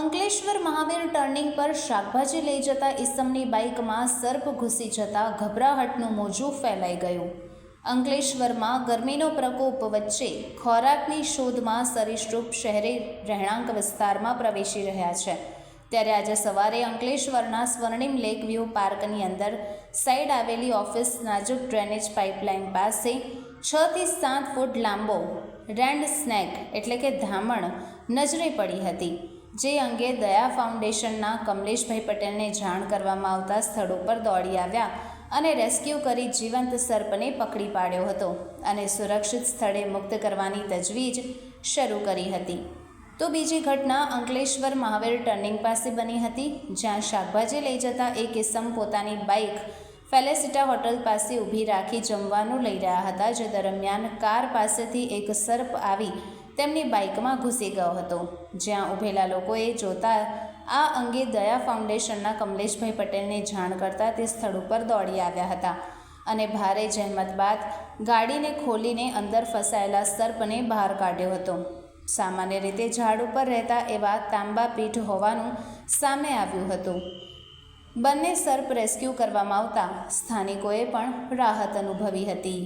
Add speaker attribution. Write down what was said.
Speaker 1: Ankleshwar Mahavir turning પર શાકભાજી લઈ જતા ઈસમની બાઇકમાં સર્પ ઘૂસી જતા ગભરાહટનું મોજું ફેલાઈ ગયું. અંકલેશ્વરમાં ગરમીનો પ્રકોપ વચ્ચે ખોરાકની શોધમાં સરીસૃપ શહેરી રહેણાંક વિસ્તારમાં પ્રવેશી રહ્યા છે. ત્યારે આજે સવારે અંકલેશ્વરના સ્વર્ણિમ લેક વ્યૂ પાર્કની અંદર સાઈડ આવેલી ઓફિસ નાજુક ડ્રેનેજ પાઇપલાઇન પાસે છથી સાત ફૂટ લાંબો રેન્ડ સ્નેક એટલે કે ધામણ નજરે પડી હતી. જે અંગે દયા ફાઉન્ડેશનના કમલેશભાઈ પટેલને જાણ કરવામાં આવતા સ્થળ ઉપર દોડી આવ્યા અને રેસ્ક્યુ કરી જીવંત સર્પને પકડી પાડ્યો હતો અને સુરક્ષિત સ્થળે મુક્ત કરવાની તજવીજ શરૂ કરી હતી. તો બીજી ઘટના અંકલેશ્વર મહાવીર ટર્નિંગ પાસે બની હતી, જ્યાં શાકભાજી લઈ જતા એક કિસમ પોતાની બાઇક ફેલેસિટા હોટલ પાસે ઊભી રાખી જમવાનું લઈ રહ્યા હતા. જે દરમિયાન કાર પાસેથી એક સર્પ આવી તેમની બાઇકમાં ઘૂસી ગયો હતો. જ્યાં ઊભેલા લોકોએ જોતા આ અંગે દયા ફાઉન્ડેશનના કમલેશભાઈ પટેલને જાણ કરતાં તે સ્થળ ઉપર દોડી આવ્યા હતા અને ભારે જહેમત બાદ ગાડીને ખોલીને અંદર ફસાયેલા સર્પને બહાર કાઢ્યો હતો. સામાન્ય રીતે ઝાડ ઉપર રહેતા એવા તાંબા પીઠ હોવાનું સામે આવ્યું હતું. બંને સર્પ રેસ્ક્યુ કરવામાં આવતા સ્થાનિકોએ પણ રાહત અનુભવી હતી.